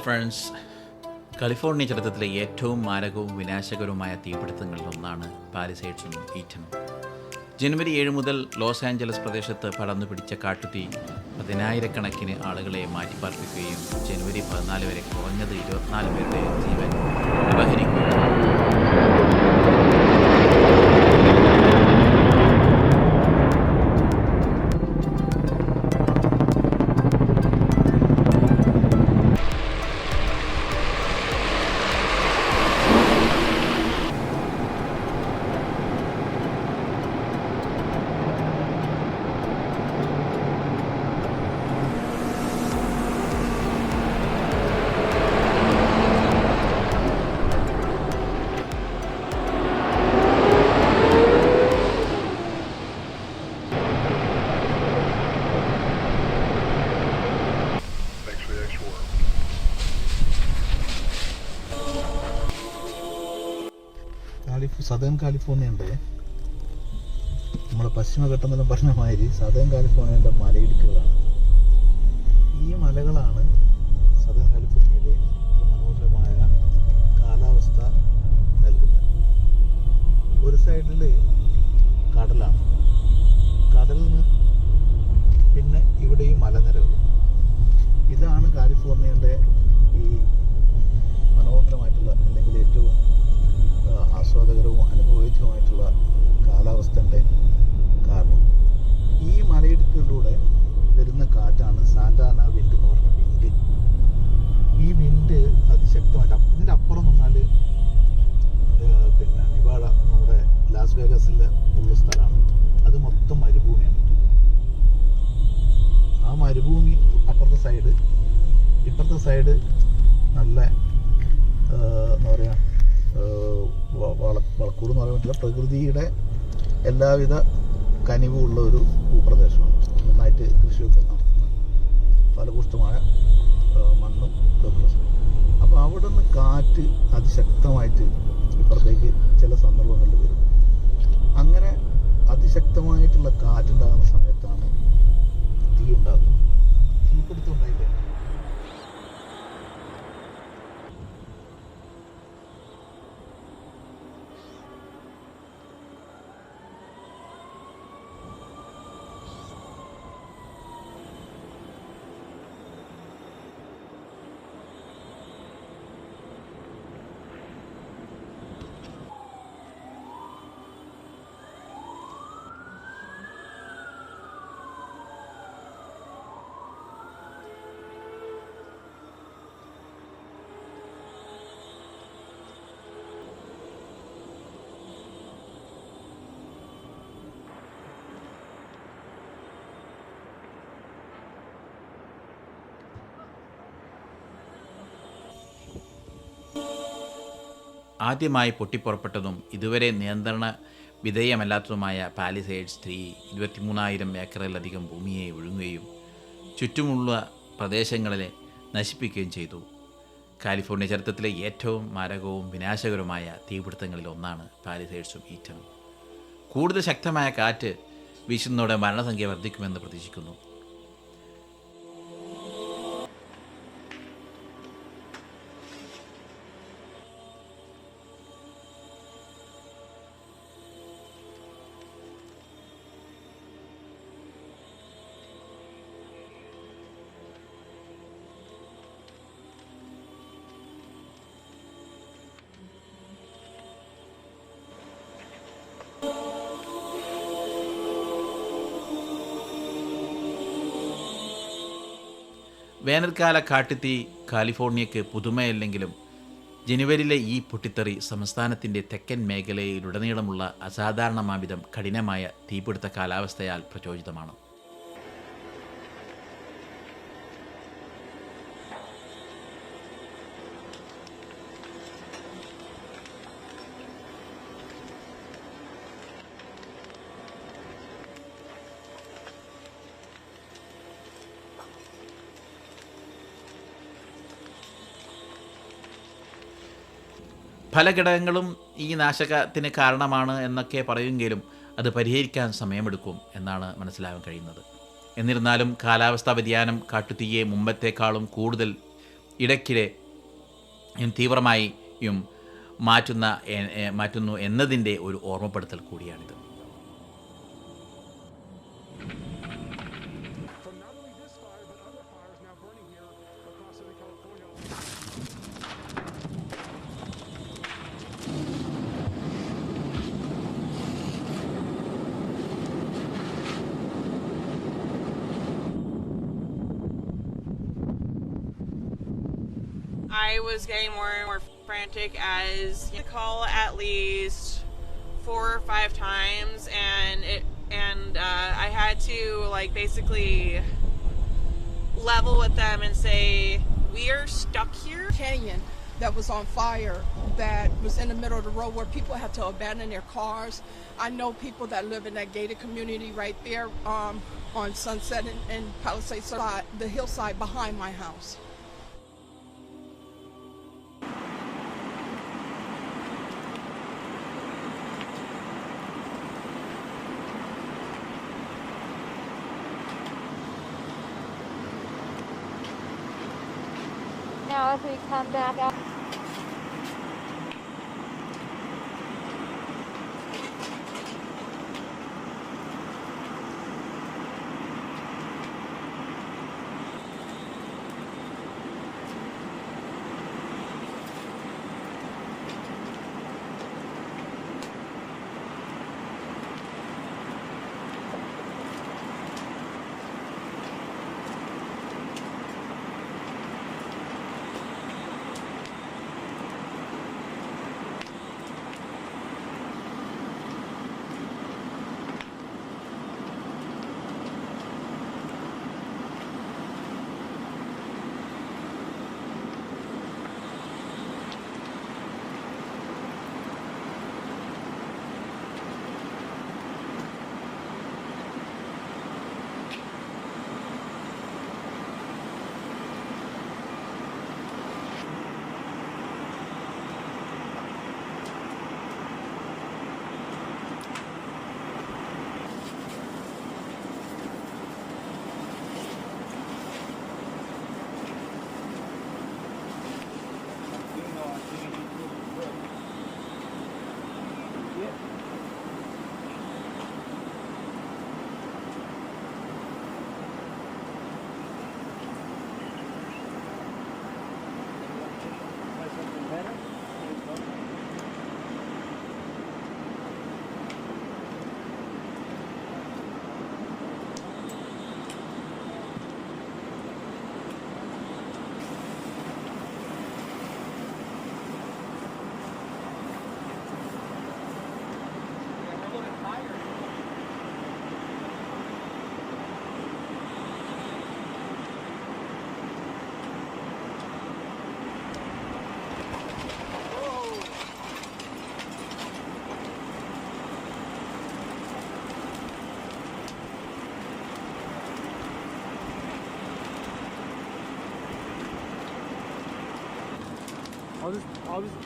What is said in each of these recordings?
Hello friends California ചരിത്രത്തിലെ ഏറ്റവും മാരകവും വിനാശകരവുമായ തീപിടുത്തങ്ങളിൽ ഒന്നാണ് പാലിസൈഡ്സും ഈറ്റനും. ജനുവരി ഏഴ് മുതൽ ലോസ് ആഞ്ചലസ് പ്രദേശത്ത് പടർന്നു പിടിച്ച കാട്ടുതീ പതിനായിരക്കണക്കിന് ആളുകളെ മാറ്റിപ്പാർപ്പിക്കുകയും ജനുവരി പതിനാല് വരെ കുറഞ്ഞത് ഇരുപത്തിനാല് പേരുടെ ജീവൻ അപഹരിക്കുകയും സദേൺ കാലിഫോർണിയന്റെ നമ്മുടെ എന്ന് പറഞ്ഞ മാതിരി സദേൺ കാലിഫോർണിയന്റെ മലയിടുക്കുകളാണ്. ഈ മലകളാണ് വളക്കൂട് എന്ന് പറയാൻ പ്രകൃതിയുടെ എല്ലാവിധ കനിവുമുള്ള ഒരു ഭൂപ്രദേശമാണ്. നന്നായിട്ട് കൃഷിയൊക്കെ നടത്തുന്ന ഫലപുഷ്ടമായ മണ്ണും അപ്പോൾ അവിടെ നിന്ന് കാറ്റ് അതിശക്തമായിട്ട് ഇപ്പുറത്തേക്ക് ചില സന്ദർഭങ്ങളിൽ വരും. അങ്ങനെ അതിശക്തമായിട്ടുള്ള കാറ്റുണ്ടാകുന്ന സമയത്താണ് തീ ഉണ്ടാകുന്നത്. തീപിടുത്തം ഉണ്ടായില്ലേ? ആദ്യമായി പൊട്ടിപ്പുറപ്പെട്ടതും ഇതുവരെ നിയന്ത്രണ വിധേയമല്ലാത്തതുമായ പാലിസൈഡ്സ് ത്രീ ഇരുപത്തിമൂന്നായിരം ഏക്കറിലധികം ഭൂമിയെ ഒഴുങ്ങുകയും ചുറ്റുമുള്ള പ്രദേശങ്ങളെ നശിപ്പിക്കുകയും ചെയ്തു. കാലിഫോർണിയ ചരിത്രത്തിലെ ഏറ്റവും മാരകവും വിനാശകരവുമായ തീപിടുത്തങ്ങളിൽ ഒന്നാണ് പാലിസൈഡ്സും ഈറ്റനും കൂടുതൽ ശക്തമായ കാറ്റ് വീശുന്നതോടെ മരണസംഖ്യ വർദ്ധിക്കുമെന്ന് പ്രതീക്ഷിക്കുന്നു. വേനൽക്കാല കാട്ടുതീ കാലിഫോർണിയക്ക് പുതുമയല്ലെങ്കിലും ജനുവരിയിലെ ഈ പൊട്ടിത്തെറി സംസ്ഥാനത്തിന്റെ തെക്കൻ മേഖലയിലുടനീളമുള്ള അസാധാരണമാവിധം കഠിനമായ തീപിടുത്ത കാലാവസ്ഥയാൽ പ്രചോദിതമാണ്. പല ഘടകങ്ങളും ഈ നാശകത്തിന് കാരണമാണ് എന്നൊക്കെ പറയുമെങ്കിലും അത് പരിഹരിക്കാൻ സമയമെടുക്കും എന്നാണ് മനസ്സിലാവാൻ കഴിയുന്നത്. എന്നിരുന്നാലും കാലാവസ്ഥാ വ്യതിയാനം കാട്ടുതീയെ മുമ്പത്തേക്കാളും കൂടുതൽ ഇടയ്ക്കിടെ തീവ്രമായും മാറ്റുന്ന മാറ്റുന്നു എന്നതിന്റെ ഒരു ഓർമ്മപ്പെടുത്തൽ കൂടിയാണിത്. I was getting more and more frantic as you call at least four or five times, and it and uh, I had to like basically level with them and say we are stuck here. canyon that was on fire that was in the middle of the road where people had to abandon their cars. I know people that live in that gated community right there um, on Sunset and, and Palisades the hillside behind my house. Come back out.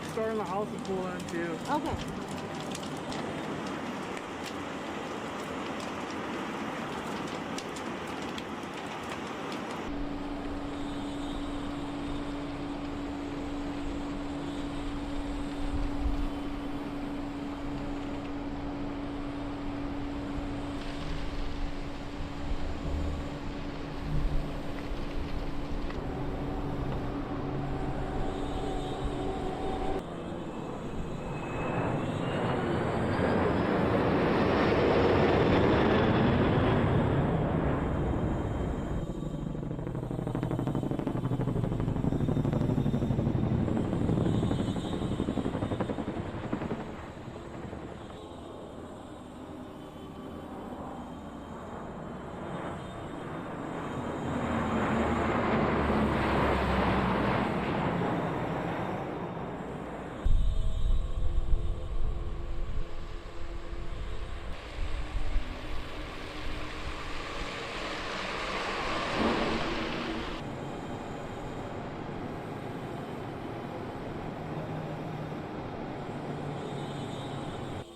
I'll start in the house and pull in too. Okay.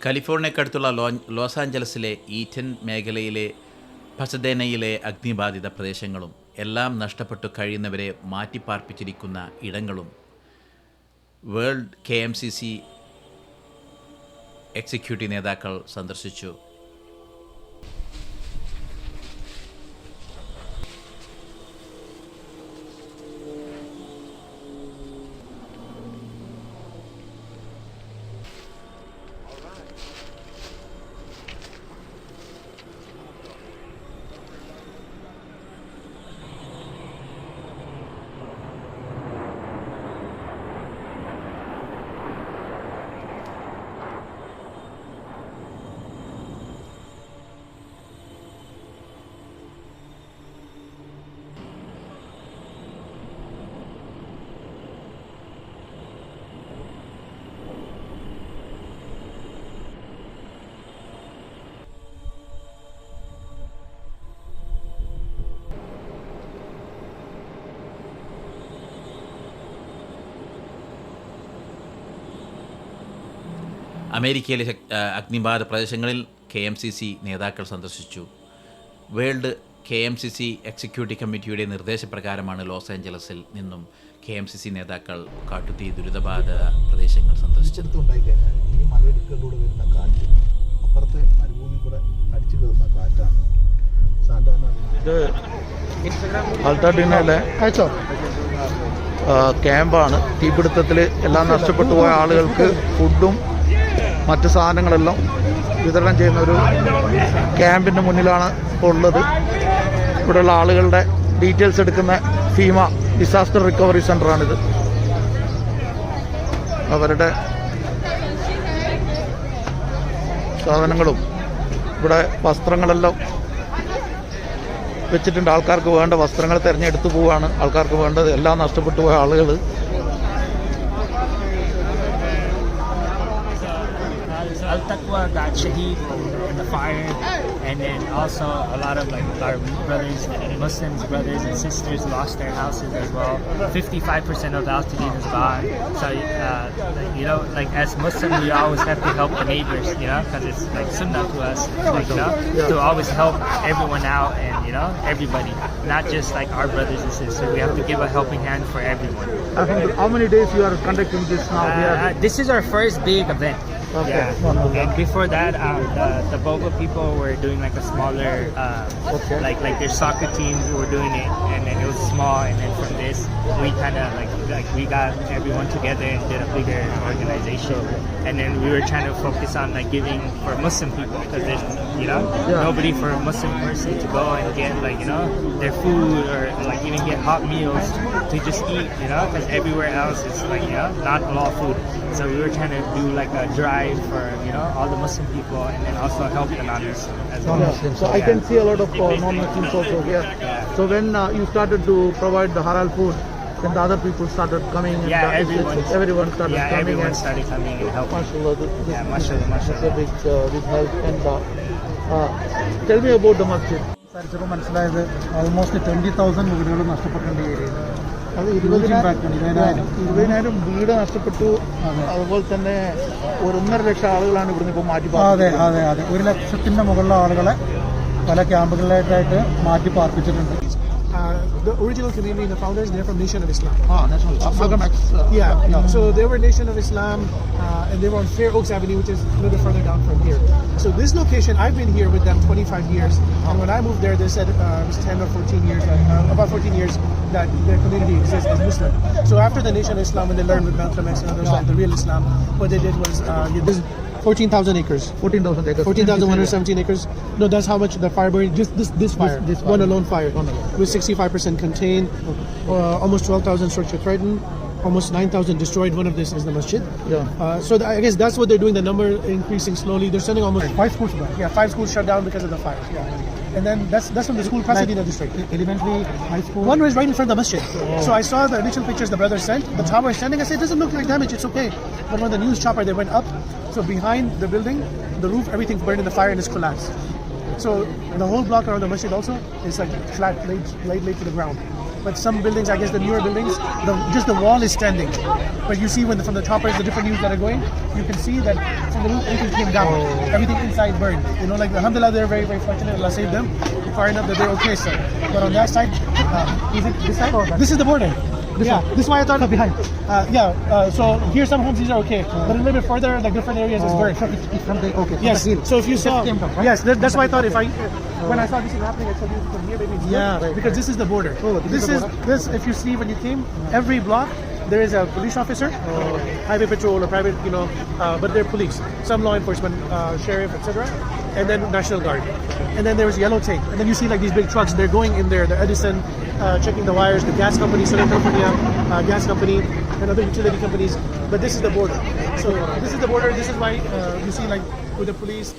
കാലിഫോർണിയക്കടുത്തുള്ള ലോ Los ആഞ്ചലസിലെ Eaton മേഖലയിലെ പസദേനയിലെ അഗ്നിബാധിത പ്രദേശങ്ങളും എല്ലാം നഷ്ടപ്പെട്ടു കഴിയുന്നവരെ മാറ്റിപ്പാർപ്പിച്ചിരിക്കുന്ന ഇടങ്ങളും world K M C C executive നേതാക്കൾ സന്ദർശിച്ചു. അമേരിക്കയിലെ അഗ്നിബാധ പ്രദേശങ്ങളിൽ കെ എം സി സി നേതാക്കൾ സന്ദർശിച്ചു. World K M C C executive കമ്മിറ്റിയുടെ നിർദ്ദേശപ്രകാരമാണ് ലോസ് ആഞ്ചലസിൽ നിന്നും കെ എം സി സി നേതാക്കൾ കാട്ടുതീ ദുരിതബാധ പ്രദേശങ്ങൾ സന്ദർശിച്ചത്. ഈ വരുന്ന കാറ്റ് അപ്പുറത്തെ മരുഭൂമി കൂടെ അടിച്ചു കയറുന്ന കാറ്റാണ് സാധാരണ ഇത് അൾട്ടാട്ടിനയിലെ ക്യാമ്പാണ് തീപിടുത്തത്തിൽ എല്ലാം നഷ്ടപ്പെട്ടു പോയ ആളുകൾക്ക് ഫുഡും മറ്റ് സാധനങ്ങളെല്ലാം വിതരണം ചെയ്യുന്ന ഒരു ക്യാമ്പിന്റെ മുന്നിലാണ് ഉള്ളത്. ഇവിടെയുള്ള ആളുകളുടെ ഡീറ്റെയിൽസ് എടുക്കുന്ന ഫീമ ഡിസാസ്റ്റർ റിക്കവറി സെന്ററാണിത് അവരുടെ സാധനങ്ങളും ഇവിടെ വസ്ത്രങ്ങളെല്ലാം വെച്ചിട്ടുണ്ട്. ആൾക്കാർക്ക് വേണ്ട വസ്ത്രങ്ങൾ തിരഞ്ഞെടുത്ത് പോവുകയാണ്. ആൾക്കാർക്ക് വേണ്ടത് എല്ലാം നഷ്ടപ്പെട്ടു പോയ ആളുകൾ got shaheed in the fire, and then also a lot of like our brothers, Muslims, brothers and sisters lost their houses as well. 55% of Al Taqid is gone. So, uh, you know, like as Muslims, we always have to help the neighbors, you know, because it's like sunnah to us, like, you know, to always help everyone out and, you know, everybody, not just like our brothers and sisters. We have to give a helping hand for everyone. how many days you are conducting this now Uh, this is our first big event. Okay. Yeah. And before that, um, the, the people were doing like a smaller, uh, Okay. like like their soccer teams were doing it, and then it was small. And then this, we kind of like like we got everyone together and did a bigger organization. And then we were trying to focus on like giving for Muslim people because there's you know Yeah. nobody for a Muslim person to go and get like you know their food or like even get hot meals to just eat you know because everywhere else is like you know not of food. So we were trying to do like a drive for you know all the Muslim people and then also help the non-Muslim as well. So I can see a lot of uh, non-Muslims also here. So when uh, you started to provide the halal food, then the other people started coming. and Yeah, uh, everyone. it's- everyone started Yeah, coming. everyone and started coming and helping. Mashallah, this, this, Yeah, mashallah, this is a mashallah. big, uh, big help. And uh, uh, tell me about the masjid. സംസാരിച്ചപ്പോൾ മനസ്സിലായത് almost twenty thousand വീടുകൾ നഷ്ടപ്പെട്ടുണ്ട് ഈ ഏരിയയിൽ അത് impact ഉണ്ട്. ഇരുപതിനായിരം. ഇരുപതിനായിരം വീട് നഷ്ടപ്പെട്ടു അതുപോലെ തന്നെ ഒരു ഒന്നര ലക്ഷം ആളുകളാണ് ഇവിടുന്ന് ഇപ്പോൾ മാറ്റി അതെ. അതെ അതെ ഒരു ലക്ഷത്തിന്റെ മുകളിലുള്ള ആളുകളെ പല ക്യാമ്പുകളിലായിട്ടായിട്ട് മാറ്റി പാർപ്പിച്ചിട്ടുണ്ട് Uh, the original community, the founders, they're from Nation of Islam. Ah, national. Malcolm X. uh, Yeah, so they were Nation of Islam, uh, and they were on Fair Oaks Avenue, which is a little further down from here. So this location, I've been here with them 25 years, and when I moved there, they said uh, it was 10 or 14 years, that, uh, about 14 years, that their community exists as Muslim. So after the Nation of Islam, when they learned with Malcolm X and others, like the real Islam, what they did was uh, you- this 14,000 acres. 14,000 acres. 14,117 acres. No, that's how much the fire burned. Just this this fire, this fire. one alone fire, One alone. with 65% contained, uh, almost 12,000 structure threatened, almost 9,000 destroyed. One of this is the masjid. Yeah. Uh, so th- I guess that's what they're doing. The number increasing slowly. They're sending almost Five schools back. Yeah, five schools shut down because of the fires. Yeah, and then that's that's from the school Pasadena like, district. Elementary, high school. One was right in front of the masjid. Oh. So I saw the initial pictures the brother sent. The tower is standing. I said, it doesn't look like damage. It's okay. But when the news chopper they went up, so behind the building, the roof, everything burned in the fire and it's collapsed. So the whole block around the masjid also is like flat, laid, laid, laid to the ground but some buildings, I guess the newer buildings, the, just the wall is standing. But you see when the, from the choppers, the different news that are going, you can see that from the roof everything came down, everything inside burned. You know, like Alhamdulillah, they're very very fortunate. Allah saved them far enough that they're okay. So, but on that side, uh, is it this side? This is the border. Yeah, this is why I thought behind. Uh, yeah, uh, so here some homes these are okay, but a little bit further, like different areas is very. From the, okay. from Yes. the hill. So if you saw, from, right? yes, that, that's why I thought if I, when I saw this is happening, I you from here maybe it's Yeah, right, because right. this is the border. Oh, this this is is the border. this. If you see when you came, every block there is a police officer, Oh. highway patrol or private, you know, uh, but they're police, some law enforcement, uh, sheriff, etc., and then national guard, and then there was yellow tape, and then you see like these big trucks. They're going in there. The Edison, uh, checking the wires. The gas company, Southern California uh, gas company, and other utility companies. But this is the border. So this is the border. This is why uh, you see like with the police